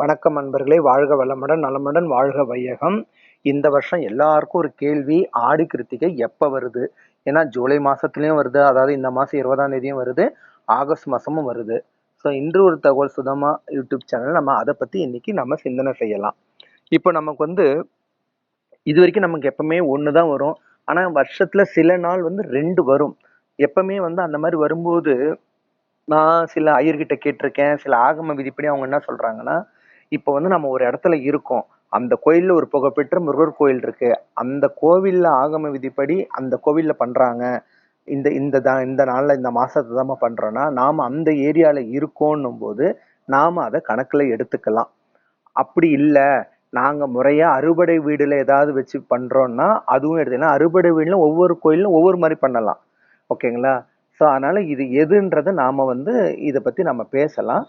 வணக்கம் அன்பர்களே வாழ்க வளமுடன் நலமுடன் வாழ்க வையகம். இந்த வருஷம் எல்லாருக்கும் ஒரு கேள்வி ஆடி கிருத்திகை எப்போ வருது? ஏன்னா ஜூலை மாசத்துலயும் வருது அதாவது இந்த மாதம் இருபதாம் தேதியும் வருது ஆகஸ்ட் மாதமும் வருது. ஸோ இன்று ஒரு தகவல் சுதமா யூடியூப் சேனல் நம்ம அதை பற்றி இன்னைக்கு நம்ம சிந்தனை செய்யலாம். இப்போ நமக்கு வந்து இது வரைக்கும் நமக்கு எப்பவுமே ஒன்று தான் வரும். ஆனால் வருஷத்துல சில நாள் வந்து ரெண்டு வரும். எப்பவுமே வந்து அந்த மாதிரி வரும்போது நான் சில ஐயர்கிட்ட கேட்டிருக்கேன் சில ஆகம விதிப்படி அவங்க என்ன சொல்றாங்கன்னா இப்போ வந்து நம்ம ஒரு இடத்துல இருக்கோம். அந்த கோயிலில் ஒரு புகழ்பெற்ற முருகர் கோயில் இருக்கு. அந்த கோவிலில் ஆகம விதிப்படி அந்த கோவிலில் பண்ணுறாங்க இந்த இந்த த- இந்த நாளில் இந்த மாதத்தை தான் பண்ணுறோன்னா நாம் அந்த ஏரியாவில் இருக்கோன்னும் போது நாம் அதை கணக்கில் எடுத்துக்கலாம். அப்படி இல்லை. நாங்கள் முறையாக அறுபடை வீடில் ஏதாவது வச்சு பண்ணுறோன்னா அதுவும் எடுத்தீங்கன்னா அறுபடை வீடுலாம் ஒவ்வொரு கோயிலும் ஒவ்வொரு மாதிரி பண்ணலாம். ஓகேங்களா? ஸோ அதனால் இது எதுன்றதை நாம் வந்து இதை பற்றி நம்ம பேசலாம்.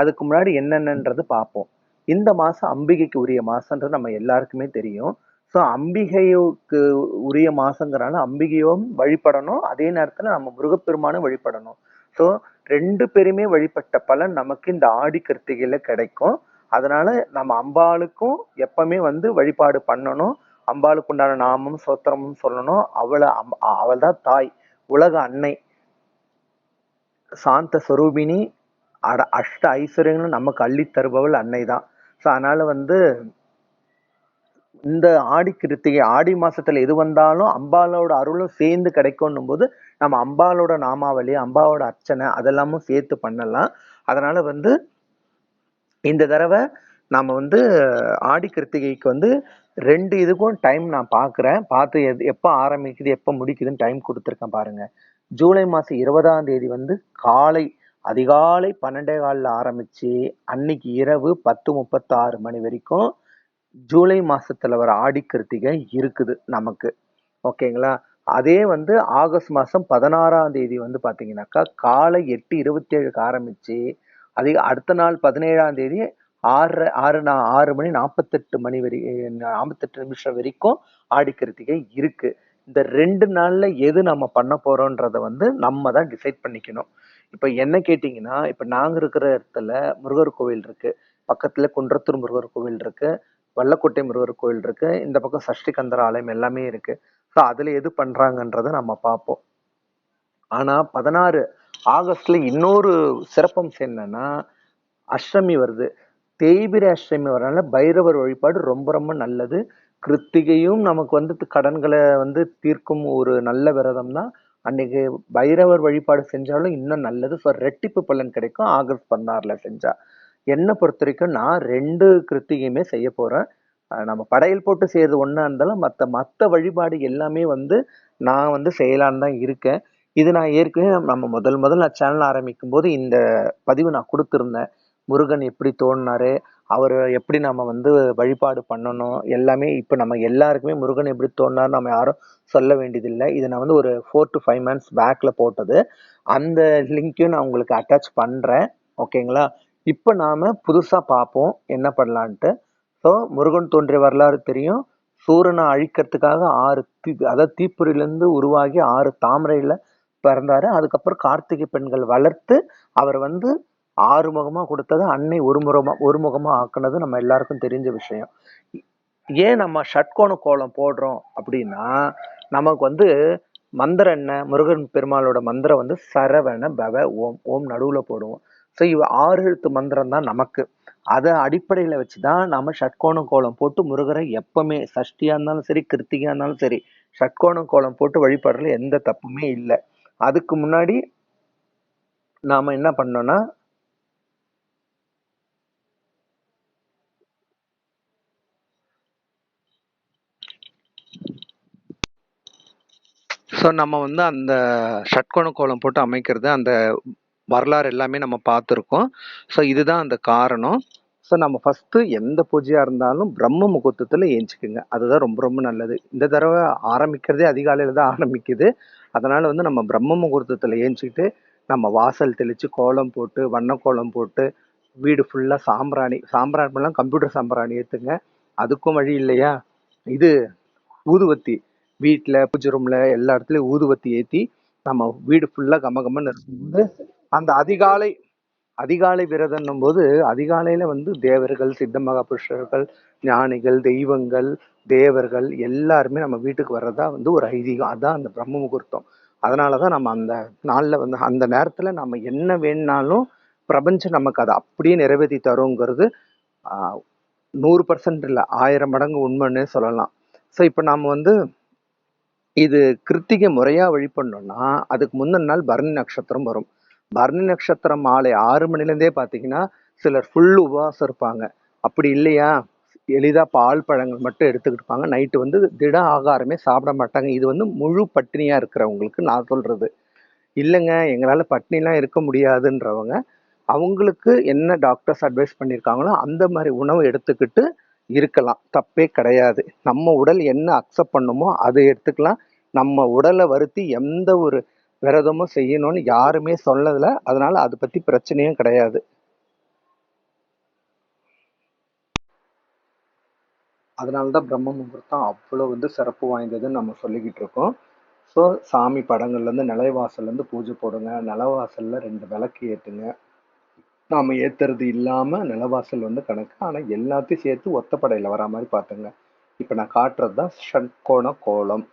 அதுக்கு முன்னாடி என்னென்னன்றது பார்ப்போம். இந்த மாதம் அம்பிகைக்கு உரிய மாசம்ன்றது நம்ம எல்லாருக்குமே தெரியும். ஸோ அம்பிகைக்கு உரிய மாசங்கிறனால அம்பிகையும் வழிபடணும். அதே நேரத்தில் நம்ம முருகப்பெருமானும் வழிபடணும். ஸோ ரெண்டு பேருமே வழிபட்ட பலன் நமக்கு இந்த ஆடி கிருத்திகையில் கிடைக்கும். அதனால நம்ம அம்பாளுக்கும் எப்பவுமே வந்து வழிபாடு பண்ணணும். அம்பாளுக்கு உண்டான நாமம் சோத்திரமும் சொல்லணும். அவளை அவள் தான் தாய் உலக அன்னை சாந்த ஸ்வரூபிணி அட அஷ்ட ஐஸ்வர்யங்களும் நமக்கு அள்ளி தருபவள் அன்னை தான். ஸோ அதனால வந்து இந்த ஆடி கிருத்திகை ஆடி மாசத்துல எது வந்தாலும் அம்பாலோட அருளும் சேர்ந்து கிடைக்கும் போது நம்ம அம்பாலோட நாமாவளி அம்பாவோட அர்ச்சனை அதெல்லாமும் சேர்த்து பண்ணலாம். அதனால வந்து இந்த தடவை நாம் வந்து ஆடி கிருத்திகைக்கு வந்து ரெண்டு இதுக்கும் டைம் நான் பார்க்குறேன் பார்த்து எது எப்போ ஆரம்பிக்குது எப்போ முடிக்குதுன்னு டைம் கொடுத்துருக்கேன் பாருங்க. ஜூலை மாதம் இருபதாம் தேதி வந்து காலை அதிகாலை பன்னெண்டே காலில் ஆரம்பித்து அன்னைக்கு இரவு பத்து முப்பத்தாறு மணி வரைக்கும் ஜூலை மாதத்தில் வர ஆடி கிருத்திகை இருக்குது நமக்கு. ஓகேங்களா? அதே வந்து ஆகஸ்ட் மாதம் பதினாறாம் தேதி வந்து பார்த்தீங்கன்னாக்கா காலை எட்டு இருபத்தி ஏழுக்கு ஆரம்பிச்சு அடுத்த நாள் பதினேழாம் தேதி ஆறு ஆறு நான் ஆறு மணி நாற்பத்தெட்டு மணி வரை நாற்பத்தெட்டு நிமிஷம் வரைக்கும் ஆடி கிருத்திகை இந்த ரெண்டு நாளில் எது நம்ம பண்ண போகிறோன்றதை வந்து நம்ம தான் டிசைட் பண்ணிக்கணும். இப்போ என்ன கேட்டிங்கன்னா இப்போ நாங்கள் இருக்கிற இடத்துல முருகர் கோவில் இருக்கு. பக்கத்தில் குன்றத்தூர் முருகர் கோவில் இருக்கு. வல்லக்கோட்டை முருகர் கோவில் இருக்குது இந்த பக்கம் சஷ்டி ஆலயம் எல்லாமே இருக்கு. ஸோ அதில் எது பண்ணுறாங்கன்றதை நம்ம பார்ப்போம். ஆனால் பதினாறு ஆகஸ்டில் இன்னொரு சிறப்பம்சம் என்னன்னா அஷ்டமி வருது. தேய்பிரை அஷ்டமி வரனால பைரவர் வழிபாடு ரொம்ப ரொம்ப நல்லது. கிருத்திகையும் நமக்கு வந்து கடன்களை வந்து தீர்க்கும் ஒரு நல்ல விரதம் தான் அன்னைக்கு பைரவர் வழிபாடு செஞ்சாலும் இன்னும் நல்லது. ஸோ ரெட்டிப்பு பலன் கிடைக்கும். ஆகஸ்ட் பதினாறில் செஞ்சா. என்னை பொறுத்த வரைக்கும் நான் ரெண்டு கிருத்திகையுமே செய்ய போகிறேன் நம்ம படையல் போட்டு செய்யறது ஒன்றா இருந்தாலும் மற்ற மற்ற வழிபாடு எல்லாமே வந்து நான் வந்து செய்யலான்னு தான் இருக்கேன். இது நான் ஏற்கனவே நம்ம நம்ம முதல் முதல் நான் சேனல் ஆரம்பிக்கும் போது இந்த பதிவு நான் கொடுத்துருந்தேன். முருகன் எப்படி தோணினாரு? அவர் எப்படி நம்ம வந்து வழிபாடு பண்ணணும்? எல்லாமே இப்போ நம்ம எல்லாருக்குமே முருகன் எப்படி தோணினார் நம்ம யாரும் சொல்ல வேண்டியதில்லை. இதை நான் வந்து ஒரு ஃபோர் டு ஃபைவ் மந்த்ஸ் பேக்கில் போட்டது. அந்த லிங்க்கையும் நான் உங்களுக்கு அட்டாச் பண்ணுறேன் ஓகேங்களா இப்போ நாம் புதுசாக பார்ப்போம் என்ன பண்ணலான்ட்டு. ஸோ முருகன் தோன்றிய வரலாறு தெரியும். சூரனை அழிக்கிறதுக்காக ஆறு தீ அதாவது தீப்பொறியிலேருந்து உருவாகி ஆறு தாமரையில் பிறந்தார். அதுக்கப்புறம் கார்த்திகை பெண்கள் வளர்த்து அவர் வந்து ஆறுமுகமாக கொடுத்தது அன்னை ஒரு ஒருமுகமாக ஒரு ஆக்குனது நம்ம எல்லாருக்கும் தெரிஞ்ச விஷயம். ஏன் நம்ம ஷட்கோண கோலம் போடுறோம் அப்படின்னா நமக்கு வந்து மந்திரம் என்ன முருகன் பெருமாளோட மந்திரம் வந்து சரவண பவ ஓம் ஓம் நடுவில் போடுவோம். ஸோ இவ ஆறு எழுத்து மந்திரம் தான் நமக்கு. அதை அடிப்படையில் வச்சு தான் நம்ம ஷட்கோண கோலம் போட்டு முருகரை எப்பவுமே சஷ்டியாக இருந்தாலும் சரி கிருத்திகா இருந்தாலும் சரி ஷட்கோண கோலம் போட்டு வழிபடுறதுல எந்த தப்புமே இல்லை. அதுக்கு முன்னாடி நாம் என்ன பண்ணோன்னா ஸோ நம்ம வந்து அந்த ஷட்கோண கோலம் போட்டு அமைக்கிறது அந்த வரலாறு எல்லாமே நம்ம பார்த்துருக்கோம். ஸோ இதுதான் அந்த காரணம். ஸோ நம்ம ஃபஸ்ட்டு எந்த பூஜையாக இருந்தாலும் பிரம்ம முகூர்த்தத்தில் ஏஞ்சிக்குங்க. அதுதான் ரொம்ப ரொம்ப நல்லது. இந்த தடவை ஆரம்பிக்கிறதே அதிகாலையில் தான் ஆரம்பிக்குது. அதனால் வந்து நம்ம பிரம்ம முகூர்த்தத்தில் ஏஞ்சிக்கிட்டு நம்ம வாசல் தெளித்து கோலம் போட்டு வண்ணக்கோலம் போட்டு வீடு ஃபுல்லாக சாம்பிராணி சாம்பிராணிலாம் கம்ப்யூட்டர் சாம்பிராணி ஏற்றுங்க அதுக்கும் வழி இல்லையா? இது ஊதுவத்தி. வீட்டில் பூஜை ரூமில் எல்லா இடத்துலையும் ஊதுவத்தி ஏற்றி நம்ம வீடு ஃபுல்லாக கம கமன்னு இருக்கும்போது அந்த அதிகாலை அதிகாலை விரதம்னும் போது அதிகாலையில வந்து தேவர்கள் சித்த மகாபுருஷர்கள் ஞானிகள் தெய்வங்கள் தேவர்கள் எல்லாருமே நம்ம வீட்டுக்கு வர்றதா வந்து ஒரு ஐதீகம். அதான் அந்த பிரம்ம முகூர்த்தம். அதனாலதான் நம்ம அந்த நாளில் வந்து அந்த நேரத்தில் நம்ம என்ன வேணும்னாலும் பிரபஞ்சம் நமக்கு அதை அப்படியே நிறைவேற்றி தருங்கிறது நூறு பர்சன்ட் இல்லை ஆயிரம் மடங்கு உண்மைன்னு சொல்லலாம். ஸோ இப்போ நாம் வந்து இது கிருத்திகை முறையாக வழிபடணும்னா அதுக்கு முந்தின நாள் பரணி நட்சத்திரம் வரும். பரணி நட்சத்திரம் மாலை ஆறு மணிலேருந்தே பார்த்தீங்கன்னா சிலர் ஃபுல் உபவாசம் இருப்பாங்க. அப்படி இல்லையா? எளிதாக பால் பழங்கள் மட்டும் எடுத்துக்கிட்டு இருப்பாங்க. நைட்டு வந்து திட ஆகாரமே சாப்பிட மாட்டாங்க. இது வந்து முழு பட்டினியாக இருக்கிறவங்களுக்கு நான் சொல்கிறது இல்லைங்க எங்களால் பட்னிலாம் இருக்க முடியாதுன்றவங்க அவங்களுக்கு என்ன டாக்டர்ஸ் அட்வைஸ் பண்ணியிருக்காங்களோ அந்த மாதிரி உணவு எடுத்துக்கிட்டு இருக்கலாம். தப்பே கிடையாது. நம்ம உடல் என்ன அக்செப்ட் பண்ணுமோ அதை எடுத்துக்கலாம். நம்ம உடலை வருத்தி எந்த ஒரு விரதமும் செய்யணும்னு யாருமே சொல்லதில்ல அதனால அதை பத்தி பிரச்சனையும் கிடையாது. அதனால தான் பிரம்ம முகூர்த்தம் அவ்வளோ வந்து சிறப்பு வாய்ந்ததுன்னு நம்ம சொல்லிக்கிட்டு இருக்கோம். ஸோ சாமி படங்கள்லேருந்து நிலைவாசல்லேருந்து பூஜை போடுங்க. நிலவாசலில் ரெண்டு விளக்கு ஏற்றுங்க நாம் ஏற்றுறது இல்லாமல் நிலவாசல் வந்து கணக்கு. ஆனால் எல்லாத்தையும் சேர்த்து ஒத்தப்படையில் வரா மாதிரி பார்த்துங்க. இப்போ நான் காட்டுறது தான் ஷட்கோண கோலம்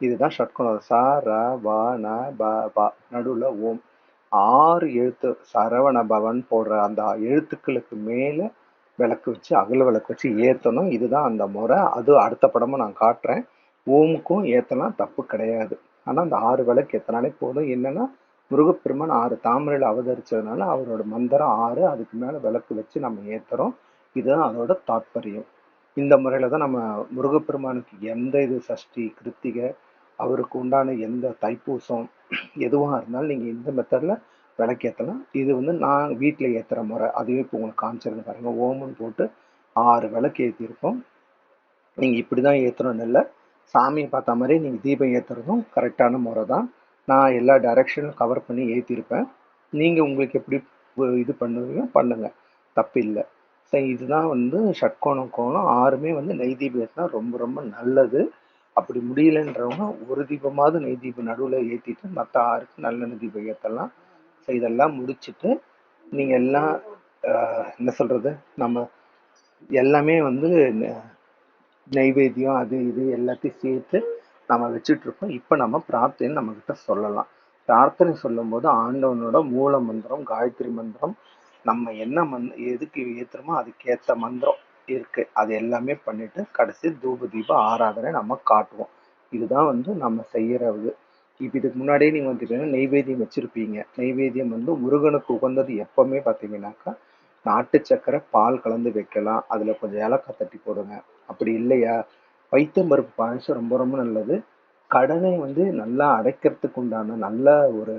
இதுதான் ஷட்கோணம் ச ர வ ந ப ப. நடுவில் ஓம். ஆறு எழுத்து சரவண பவன் போடுற அந்த எழுத்துக்களுக்கு மேலே விளக்கு வச்சு அகல விளக்கு வச்சு ஏற்றணும் இதுதான் அந்த முறை. அது அடுத்த படமும் நான் காட்டுறேன். ஓமுக்கும் ஏற்றலாம் தப்பு கிடையாது. ஆனால் அந்த ஆறு விளக்கு எத்தனாலே போதும். என்னென்னா முருகப்பெருமான் ஆறு தாமரையில் அவதரிச்சதுனால அவரோட மந்திரம் ஆறு அதுக்கு மேலே விளக்கு வச்சு நம்ம ஏற்றுறோம் இதுதான் அதோட தாற்பயம் இந்த முறையில் தான் நம்ம முருகப்பெருமானுக்கு எந்த இது சஷ்டி கிருத்திகை அவருக்கு உண்டான எந்த தைப்பூசம் எதுவாக இருந்தாலும் நீங்கள் இந்த மெத்தடில் விளக்கேற்றலாம் இது வந்து நான் வீட்டில் ஏற்றுற முறை. அதுவே இப்போ உங்களுக்கு காமிச்சிருந்து பாருங்கள் ஓமன் போட்டு ஆறு விளக்கு ஏற்றிருக்கோம் நீங்கள் இப்படி தான் ஏற்றணும்னு இல்லை. சாமியை பார்த்த மாதிரி நீங்கள் தீபம் ஏற்றுறதும் கரெக்டான முறை தான் நான் எல்லா டைரக்ஷனும் கவர் பண்ணி ஏற்றிருப்பேன் நீங்கள் உங்களுக்கு எப்படி இது பண்ணுவீங்க பண்ணுங்கள் தப்பு இல்லை. ஸோ இதுதான் வந்து ஷட்கோணம் கோணம் ஆறுமே வந்து நெய் தீபம் ஏற்றினா ரொம்ப ரொம்ப நல்லது. அப்படி முடியலன்றவங்க ஒரு தீபமாவது நெய் தீபம் நடுவில் ஏற்றிட்டு மற்ற ஆறுக்கு நல்லெண்ணெய் தீபம் ஏற்றலாம் ஸோ இதெல்லாம் முடிச்சுட்டு நீங்கள் எல்லாம் என்ன சொல்கிறது நம்ம எல்லாமே வந்து நெ- நெய்வேத்தியம் அது இது எல்லாத்தையும் சேர்த்து நம்ம வச்சுட்ருக்கோம் இப்போ நம்ம பிரார்த்தனை நம்ம கிட்ட சொல்லலாம். பிரார்த்தனை சொல்லும்போது ஆண்டவனோட மூல மந்திரம் காயத்ரி மந்திரம் நம்ம என்ன மந் எதுக்கு ஏற்றுறோமோ அதுக்கேத்த மந்திரம் இருக்கு. அது எல்லாமே பண்ணிட்டு கடைசி தூப தீப ஆராதனை நம்ம காட்டுவோம். இதுதான் வந்து நம்ம செய்யறது இப்போ இதுக்கு முன்னாடியே நீங்க வந்துட்டீங்கன்னா நெய்வேத்தியம் வச்சிருப்பீங்க. நெய்வேத்தியம் வந்து முருகனுக்கு உகந்தது எப்பவுமே பார்த்தீங்கன்னாக்கா நாட்டு சக்கரை பால் கலந்து வைக்கலாம். அதுல கொஞ்சம் ஏலக்காய் தட்டி போடுங்க. அப்படி இல்லையா? பைத்தம் பருப்பு பாயசம் ரொம்ப ரொம்ப நல்லது. கடனை வந்து நல்லா அடைக்கிறதுக்கு உண்டான நல்ல ஒரு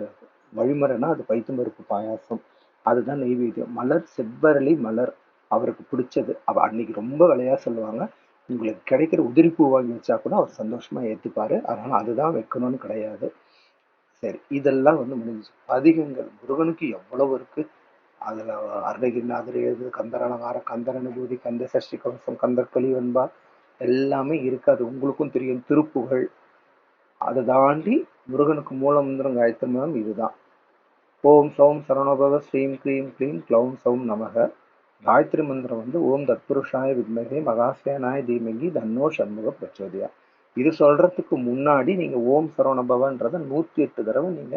வழிமுறைனா அது பைத்தம் பருப்பு பாயாசம். அதுதான் நெய்வேத்தியம் மலர் செவ்வரளி மலர் அவருக்கு பிடிச்சது. அவ அன்னைக்கு ரொம்ப விலையா சொல்லுவாங்க. உங்களுக்கு கிடைக்கிற உதிரி பூ வாங்கி வச்சா கூட அவர் சந்தோஷமா ஏத்துப்பாரு. அதனால அதுதான் வைக்கணும்னு கிடையாது. சரி இதெல்லாம் வந்து முடிஞ்சுச்சு. பதிகங்கள். முருகனுக்கு எவ்வளவு இருக்கு? அதுல அருணகிரிநாதர் எழுது கந்தர் அலங்காரம் கந்தர் அனுபூதி கந்த சஷ்டி கவசம் கந்தர் கலிவன்பா எல்லாமே இருக்காது. அது உங்களுக்கும் தெரியும். திருப்புகழ் அதை தாண்டி முருகனுக்கு மூலம் மந்திரம் காயத்ரி மந்திரம் இதுதான். ஓம் சௌம் சரணோபவ ஸ்ரீம் க்ரீம் க்ளீம் க்ளௌம் சௌம் நமக. காயத்ரி மந்திரம் வந்து ஓம் தத்புருஷாய வித்மகே மகாசேனாய தீமகி தன்னோ சண்முக பிரச்சோதியா. இது சொல்றதுக்கு முன்னாடி நீங்க ஓம் சரவணபவன்றத நூத்தி எட்டு தடவை நீங்க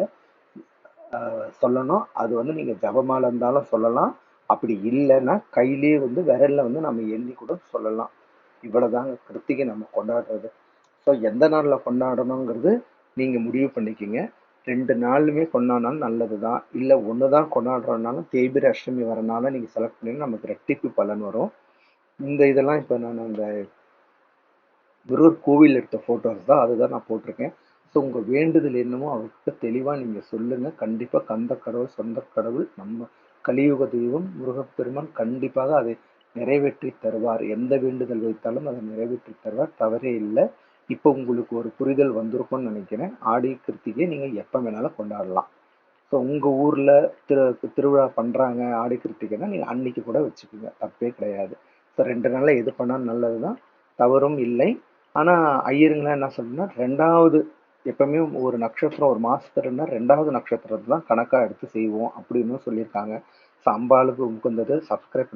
சொல்லணும். அது வந்து நீங்க ஜபமால இருந்தாலும் சொல்லலாம். அப்படி இல்லைன்னா கையிலேயே வந்து விரல்ல வந்து நம்ம எண்ணி கூட சொல்லலாம். இவ்வளோதாங்க கிருத்திகை நம்ம கொண்டாடுறது. ஸோ எந்த நாள்ல கொண்டாடணுங்கிறது நீங்க முடிவு பண்ணிக்கிங்க. ரெண்டு நாளுமே கொண்டாடினாலும் நல்லது தான் இல்லை ஒன்று தான் கொண்டாடுறோம்னாலும் தேய்பிர அஷ்டமி வரனால நீங்கள் செலக்ட் பண்ணி நமக்கு ரெட்டிப்பு பலன் வரும். இந்த இதெல்லாம் இப்போ நான் அந்த முருகர் கோவில் எடுத்த ஃபோட்டோஸ் தான். அதுதான் நான் போட்டிருக்கேன். ஸோ உங்கள் வேண்டுதல் என்னமோ அவர்கிட்ட தெளிவாக நீங்கள் சொல்லுங்கள் கண்டிப்பாக கந்த கடவுள் சொந்த கடவுள் நம்ம கலியுக தெய்வம் முருகப்பெருமான் கண்டிப்பாக அதை நிறைவேற்றி தருவார். எந்த வேண்டுதல் வைத்தாலும் அதை நிறைவேற்றி தருவார். தவறே இல்லை. இப்போ உங்களுக்கு ஒரு புரிதல் வந்திருக்கும்னு நினைக்கிறேன். ஆடி கிருத்திகை நீங்கள் எப்போ வேணாலும் கொண்டாடலாம். ஸோ உங்கள் ஊரில் திரு திருவிழா பண்ணுறாங்க ஆடி கிருத்திகைனா நீங்கள் அன்னைக்கு கூட வச்சுக்கோங்க. தப்பே கிடையாது. ஸோ ரெண்டு நாளில் எது பண்ணாலும் நல்லது தான் தவறும் இல்லை. ஆனால் ஐயருங்களாம் என்ன சொல்லணும்னா ரெண்டாவது எப்பவுமே ஒரு நட்சத்திரம் ஒரு மாதத்துலன்னா ரெண்டாவது நட்சத்திரத்தை தான் கணக்காக எடுத்து செய்வோம் அப்படின்னு சொல்லியிருக்காங்க. ஸோ அம்பாளுக்கு உகந்தது சப்ஸ்கிரைப்